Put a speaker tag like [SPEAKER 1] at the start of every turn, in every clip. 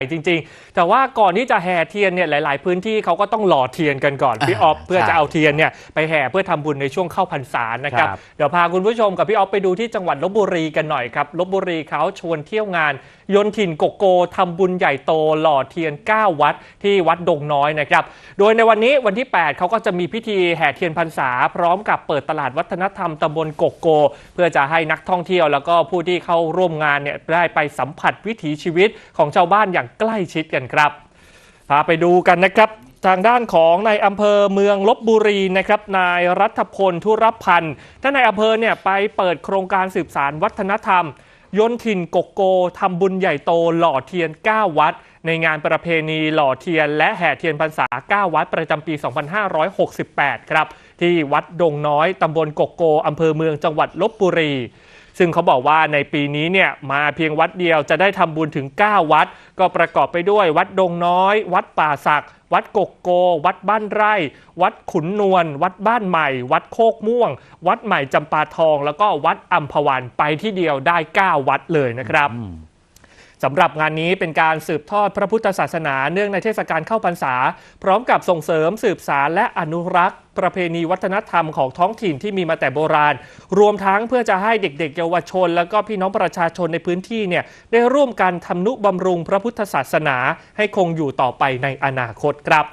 [SPEAKER 1] จริงๆ แต่ว่าก่อนที่จะแห่เทียนเนี่ยหลาย ๆ พื้นที่เขาก็ต้องหล่อเทียนกันก่อนพี่ออฟเพื่อจะเอาเทียนเนี่ยไปแห่เพื่อทำบุญในช่วงเข้าพรรษานะครับ
[SPEAKER 2] ครับ
[SPEAKER 1] เดี๋ยวพาคุณผู้ชมกับพี่ออฟไปดูที่จังหวัดลบบุรีกันหน่อยครับลบบุรีเขาชวนเที่ยวงาน ยนต์ถิ่นโกโกทำบุญใหญ่โตหล่อเทียน 9 วัดที่วัดดงน้อยนะครับ โดยในวันนี้วันที่ 8 เขาก็จะมีพิธีแห่เทียนพรรษา พร้อมกับเปิดตลาดวัฒนธรรมตำบลโกโก เพื่อจะให้นักท่องเที่ยวแล้วก็ผู้ที่เข้าร่วมงานเนี่ยได้ไปสัมผัสวิถีชีวิตของชาวบ้านอย่างใกล้ชิดกันครับพาไปดูกันนะครับทางด้านของนายอำเภอเมืองลบบุรีนะครับนายรัฐพลทุรพันธ์ท่านนายอำเภอเนี่ยไปเปิดโครงการสืบสารวัฒนธรรมยนถิ่นกกโกทำบุญใหญ่โตหล่อเทียน 9 วัด ในงานประเพณีหล่อเทียน และแห่เทียนพรรษา 9 วัดประจำปี 2568 ครับ ที่วัดดงน้อยตำบลกกโกอำเภอเมืองจังหวัดลบบุรี ซึ่งเขาบอกว่าในปีนี้เนี่ยมาเพียงวัดเดียวจะได้ทำบุญถึง 9 วัด ก็ประกอบไปด้วยวัดดงน้อย วัดป่าศักวัดกกโก วัดบ้านไร่ วัดขุนนวล วัดบ้านใหม่ วัดโคกม่วง วัดใหม่จำปาทอง แล้วก็วัดอัมพวันไปที่เดียวได้ 9 วัดเลยนะครับ สำหรับงานนี้เป็นการสืบทอดพระพุทธศาสนาเนื่องในเทศกาลเข้าพรรษา พร้อมกับส่งเสริมสืบสารและอนุรักษ์ ประเพณีวัฒนธรรมของท้องถิ่นที่มีมาแต่โบราณ รวมทั้งเพื่อจะให้เด็กๆ เยาวชน แล้วก็พี่น้องประชาชนในพื้นที่เนี่ยได้ร่วมกันทำนุบำรุงพระพุทธศาสนา ให้คงอยู่ต่อไปในอนาคตครับ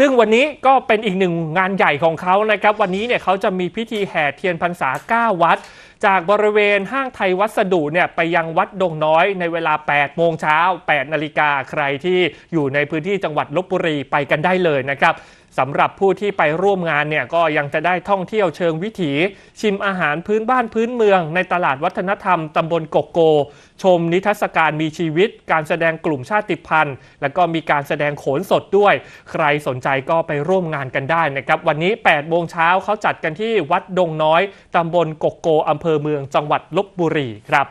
[SPEAKER 1] ซึ่งวันนี้ก็เป็นอีกหนึ่งงานใหญ่ของเขานะครับ วันนี้เนี่ยเขาจะมีพิธีแห่เทียนพรรษา 9 วัด จากบริเวณห้างไทยวัสดุเนี่ยไปยังวัดดงน้อยในเวลา 8 โมงเช้า 8 นาฬิกาใครที่อยู่ในพื้นที่จังหวัดลบบุรีไปกันได้เลยนะครับสำหรับผู้ที่ไปร่วมงานเนี่ยก็ยังจะได้ท่องเที่ยวเชิงวิถี ชิมอาหารพื้นบ้านพื้นเมือง ในตลาดวัฒนธรรมตำบลกกโก ชมนิทรรศการมีชีวิต การแสดงกลุ่มชาติพันธุ์ แล้วก็มีการแสดงโขนสดด้วย ใครสนใจก็ไปร่วมงานกันได้นะครับ วันนี้8โมงเช้าเขาจัดกันที่วัดดงน้อยตำบลกกโกอำเภอเมืองจังหวัดลบบุรีครับ